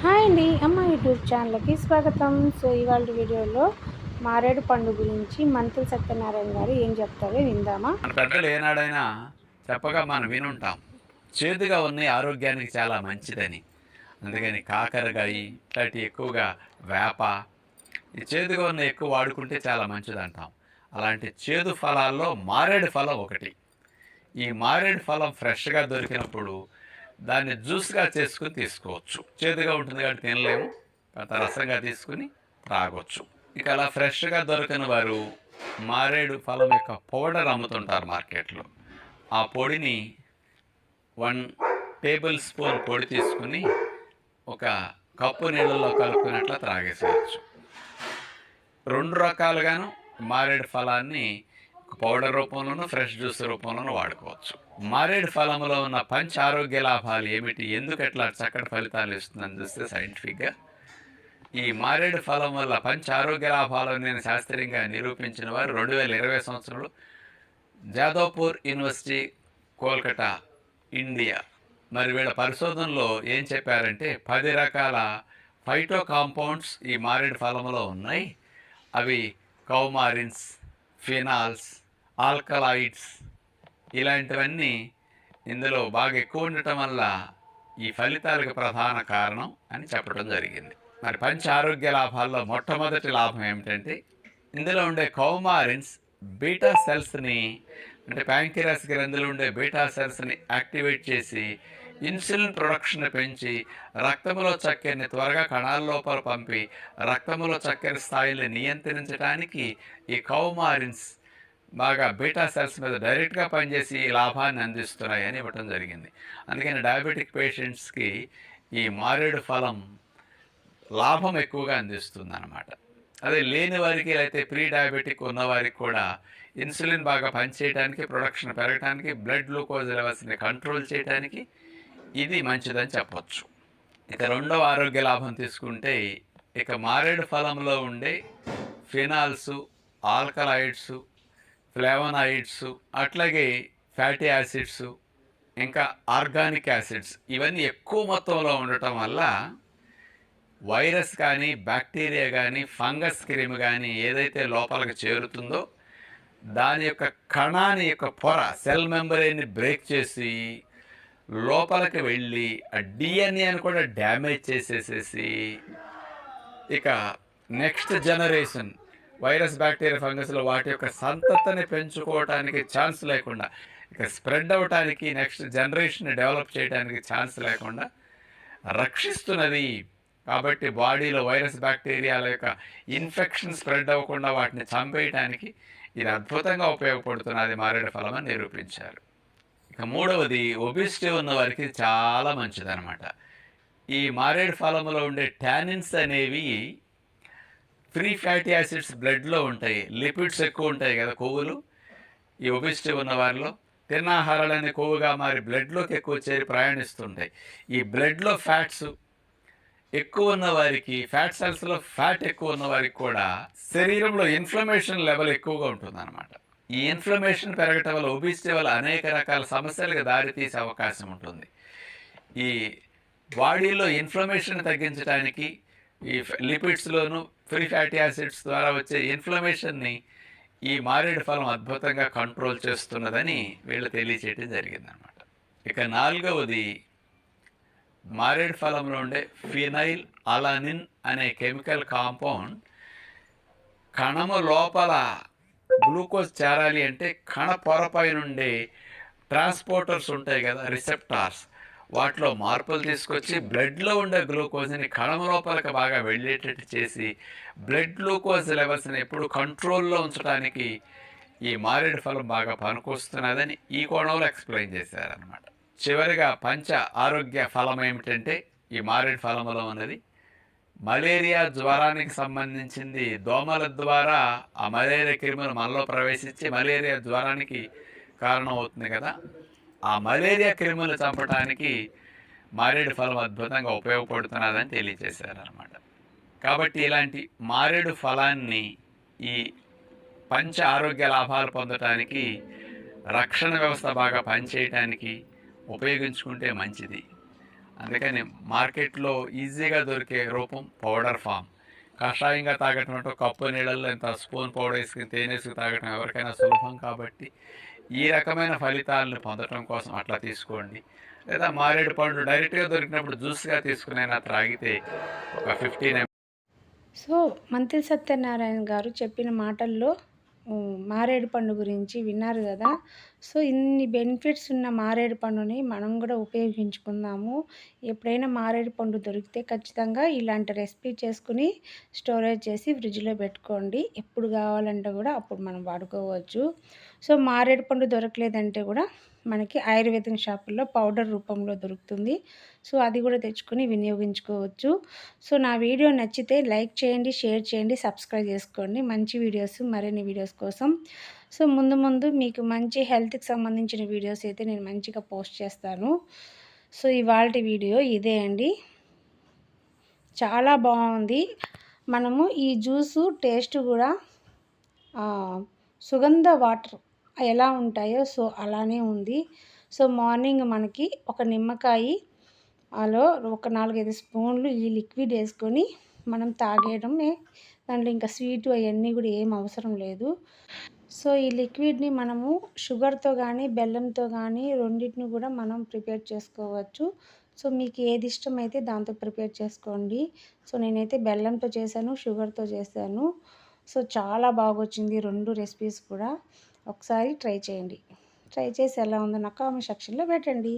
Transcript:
Hi అండి అమ్మ YouTube ఛానల్కి స్వాగతం. సో ఇవాళ వీడియోలో మారేడు పండు గురించి మంత్రి సత్యనారాయణ గారు ఏం చెప్తారో విందామా? మన పెద్దలు ఏనాడైనా చెప్పగా మనం వినుంటాం. చేదుగా ఉన్నాయి ఆరోగ్యానికి చాలా మంచిదని. అందుకని కాకరకాయ ఇట్లాంటి ఎక్కువగా వేప చేదుగా ఉన్న ఎక్కువ వాడుకుంటే చాలా మంచిది అంటాం అలాంటి చేదు ఫలాల్లో మారేడు ఫలం ఒకటి. ఈ మారేడు ఫలం ఫ్రెష్గా దొరికినప్పుడు దాన్ని జ్యూస్గా చేసుకుని తీసుకోవచ్చు. చేదుగా ఉంటుంది కాబట్టి తినలేము కొంత రసంగా తీసుకుని తాగొచ్చు. ఇక అలా ఫ్రెష్గా దొరకని వారు మారేడు ఫలం యొక్క పౌడర్ అమ్ముతుంటారు మార్కెట్లో. ఆ పొడిని వన్ టేబుల్ స్పూన్ పొడి తీసుకుని ఒక కప్పు నీళ్ళలో కలుపుకున్నట్ల త్రాగేసేయచ్చు. రెండు రకాలుగాను మారేడు ఫలాన్ని పౌడర్ రూపంలోనూ ఫ్రెష్ జ్యూస్ రూపంలోనూ వాడుకోవచ్చు. మారేడు ఫలంలో ఉన్న పంచ ఆరోగ్య లాభాలు ఏమిటి? ఎందుకు ఎట్లా చక్కటి ఫలితాలు ఇస్తుందని చూస్తే సైంటిఫిక్గా ఈ మారేడు ఫలం వల్ల పంచ ఆరోగ్య లాభాలు నేను శాస్త్రీయంగా నిరూపించిన వారు రెండు వేల ఇరవై సంవత్సరంలో జాదవ్పూర్ యూనివర్సిటీ కోల్కతా ఇండియా. మరి వీళ్ళ పరిశోధనలో ఏం చెప్పారంటే పది రకాల ఫైటో కాంపౌండ్స్ ఈ మారేడు ఫలంలో ఉన్నాయి. అవి కౌమారిన్స్ ఫినాల్స్ ఆల్కలాయిడ్స్ ఇలాంటివన్నీ ఇందులో బాగా ఎక్కువ ఉండటం వల్ల ఈ ఫలితాలకు ప్రధాన కారణం అని చెప్పడం జరిగింది. మరి పంచ ఆరోగ్య లాభాల్లో మొట్టమొదటి లాభం ఏమిటంటే ఇందులో ఉండే కౌమారిన్స్ బీటా సెల్స్ని అంటే ప్యాంకిరాస్ గ్రంథులు ఉండే బీటా సెల్స్ని యాక్టివేట్ చేసి ఇన్సులిన్ ప్రొడక్షన్ పెంచి రక్తంలో చక్కెరని త్వరగా కణాల లోపల పంపి రక్తంలో చక్కెర స్థాయిని నియంత్రించడానికి ఈ కౌమారిన్స్ బాగా బీటా సెల్స్ మీద డైరెక్ట్గా పనిచేసి ఈ లాభాన్ని అందిస్తున్నాయని ఇవ్వటం జరిగింది. అందుకని డయాబెటిక్ పేషెంట్స్కి ఈ మారేడు ఫలం లాభం ఎక్కువగా అందిస్తుంది అనమాట అదే లేని వారికి అయితే ప్రీ డయాబెటిక్ ఉన్నవారికి కూడా ఇన్సులిన్ బాగా పనిచేయడానికి ప్రొడక్షన్ పెరగడానికి బ్లడ్ గ్లూకోజ్ లెవెల్స్ని కంట్రోల్ చేయడానికి ఇది మంచిదని చెప్పొచ్చు. ఇక రెండవ ఆరోగ్య లాభం తీసుకుంటే ఇక మారేడు ఫలంలో ఉండే ఫినాల్సు ఆల్కలాయిడ్స్ ఫ్లేవనాయిడ్స్ అట్లాగే ఫ్యాటీ యాసిడ్స్ ఇంకా ఆర్గానిక్ యాసిడ్స్ ఇవన్నీ ఎక్కువ మొత్తంలో ఉండటం వల్ల వైరస్ కానీ బ్యాక్టీరియా కానీ ఫంగస్ క్రిమి కానీ ఏదైతే లోపలికి చేరుతుందో దాని యొక్క కణాన్ని యొక్క పొర సెల్ మెంబరీని బ్రేక్ చేసి లోపలికి వెళ్ళి ఆ డిఎన్ఏని కూడా డ్యామేజ్ చేసేసేసి ఇక నెక్స్ట్ జనరేషన్ వైరస్ బ్యాక్టీరియా ఫంగస్లు వాటి యొక్క సంతతిని పెంచుకోవటానికి ఛాన్స్ లేకుండా ఇక స్ప్రెడ్ అవ్వటానికి నెక్స్ట్ జనరేషన్ డెవలప్ చేయడానికి ఛాన్స్ లేకుండా రక్షిస్తున్నది. కాబట్టి బాడీలో వైరస్ బ్యాక్టీరియాల యొక్క ఇన్ఫెక్షన్ స్ప్రెడ్ అవ్వకుండా వాటిని చంపేయటానికి ఇది అద్భుతంగా ఉపయోగపడుతున్నది మారేడు ఫలం అని నిరూపించారు. ఇక మూడవది ఒబిసిటీ ఉన్న వారికి చాలా మంచిదనమాట ఈ మారేడు ఫలంలో ఉండే టానిన్స్ అనేవి ఫ్రీ ఫ్యాటీ యాసిడ్స్ బ్లడ్లో ఉంటాయి. లిపిడ్స్ ఎక్కువ ఉంటాయి కదా కొవ్వులు. ఈ ఒబిసిటీ ఉన్న వారిలో తిన్న ఆహారాలన్నీ కొవ్వుగా మారి బ్లడ్లోకి ఎక్కువ చేరి ప్రయాణిస్తుంటాయి. ఈ బ్లడ్లో ఫ్యాట్స్ ఎక్కువ ఉన్న వారికి ఫ్యాట్ సెల్స్లో ఫ్యాట్ ఎక్కువ ఉన్న వారికి కూడా శరీరంలో ఇన్ఫ్లమేషన్ లెవెల్ ఎక్కువగా ఉంటుందన్నమాట. ఈ ఇన్ఫ్లమేషన్ పెరగటం వల్ల ఒబిసిటీ వల్ల అనేక రకాల సమస్యలకు దారితీసే అవకాశం ఉంటుంది. ఈ బాడీలో ఇన్ఫ్లమేషన్ తగ్గించడానికి ఈ లిపిడ్స్లోను ఫ్రీ ఫ్యాటీ యాసిడ్స్ ద్వారా వచ్చే ఇన్ఫ్లమేషన్ని ఈ మారేడు ఫలం అద్భుతంగా కంట్రోల్ చేస్తున్నదని వీళ్ళు తెలియచేయడం జరిగిందనమాట ఇక నాలుగవది మారేడు ఫలంలో ఉండే ఫినైల్ అలానిన్ అనే కెమికల్ కాంపౌండ్ కణము లోపల గ్లూకోజ్ చేరాలి అంటే కణ పొరపై నుండి ట్రాన్స్పోర్టర్స్ ఉంటాయి కదా రిసెప్టార్స్. వాటిలో మార్పులు తీసుకొచ్చి బ్లడ్లో ఉండే గ్లూకోజ్ని కణం లోపలికి బాగా వెళ్ళేటట్టు చేసి బ్లడ్ గ్లూకోజ్ లెవెల్స్ని ఎప్పుడు కంట్రోల్లో ఉంచడానికి ఈ మారేడు ఫలం బాగా పనికొస్తున్నదని ఈ కోణంలో ఎక్స్ప్లెయిన్ చేశారనమాట చివరిగా పంచ ఆరోగ్య ఫలం ఏమిటంటే ఈ మారేడు ఫలంలో ఉన్నది. మలేరియా జ్వరానికి సంబంధించింది దోమల ద్వారా ఆ మలేరియా క్రిములు మనలో ప్రవేశించి మలేరియా జ్వరానికి కారణం అవుతుంది కదా. ఆ మలేరియా క్రిములు చంపడానికి మారేడు ఫలం అద్భుతంగా ఉపయోగపడుతున్నదని తెలియజేశారనమాట కాబట్టి ఇలాంటి మారేడు ఫలాన్ని ఈ పంచ ఆరోగ్య లాభాలు పొందటానికి రక్షణ వ్యవస్థ బాగా పనిచేయటానికి ఉపయోగించుకుంటే మంచిది. అందుకని మార్కెట్లో ఈజీగా దొరికే రూపం పౌడర్ ఫామ్. కషాయంగా తాగటం అంటే కప్పు నీళ్ళల్లో ఇంత స్పూన్ పౌడర్ వేసుకుని తేనె తాగటం ఎవరికైనా సులభం కాబట్టి ఈ రకమైన ఫలితాలను పొందటం కోసం అట్లా తీసుకోండి. లేదా మారేడు పండు డైరెక్ట్గా దొరికినప్పుడు జ్యూస్గా తీసుకునైనా త్రాగితే ఒక ఫిఫ్టీన్ సో మంత్రి సత్యనారాయణ గారు చెప్పిన మాటల్లో మారేడు పండు గురించి విన్నారు కదా సో ఇన్ని బెనిఫిట్స్ ఉన్న మారేడు పండుని మనం కూడా ఉపయోగించుకుందాము. ఎప్పుడైనా మారేడు పండు దొరికితే ఖచ్చితంగా ఇలాంటి రెసిపీ చేసుకుని స్టోరేజ్ చేసి ఫ్రిడ్జ్లో పెట్టుకోండి. ఎప్పుడు కావాలంటే కూడా అప్పుడు మనం వాడుకోవచ్చు. సో మారేడు పండు దొరకలేదంటే కూడా మనకి ఆయుర్వేదం షాపుల్లో పౌడర్ రూపంలో దొరుకుతుంది. సో అది కూడా తెచ్చుకొని వినియోగించుకోవచ్చు. సో నా వీడియో నచ్చితే లైక్ చేయండి షేర్ చేయండి సబ్స్క్రైబ్ చేసుకోండి. మంచి వీడియోస్ మరిన్ని వీడియోస్ కోసం. సో ముందు ముందు మీకు మంచి హెల్త్ హెల్త్కి సంబంధించిన వీడియోస్ అయితే నేను మంచిగా పోస్ట్ చేస్తాను. సో ఇవాళ వీడియో ఇదే అండి. చాలా బాగుంది. మనము ఈ జ్యూసు టేస్ట్ కూడా సుగంధ వాటర్ ఎలా ఉంటాయో సో అలానే ఉంది. సో మార్నింగ్ మనకి ఒక నిమ్మకాయ అలో ఒక నాలుగైదు స్పూన్లు ఈ లిక్విడ్ వేసుకొని మనం తాగేయడమే. దాంట్లో ఇంకా స్వీట్ అవన్నీ కూడా ఏం అవసరం లేదు. సో ఈ లిక్విడ్ని మనము షుగర్తో కానీ బెల్లంతో కానీ రెండింటిని కూడా మనం ప్రిపేర్ చేసుకోవచ్చు. సో మీకు ఏది ఇష్టమైతే దాంతో ప్రిపేర్ చేసుకోండి. సో నేనైతే బెల్లంతో చేశాను షుగర్తో చేశాను. సో చాలా బాగా వచ్చింది రెండు రెసిపీస్ కూడా. ఒకసారి ట్రై చేయండి. ట్రై చేసి ఎలా ఉందో నా కామెంట్ సెక్షన్లో పెట్టండి.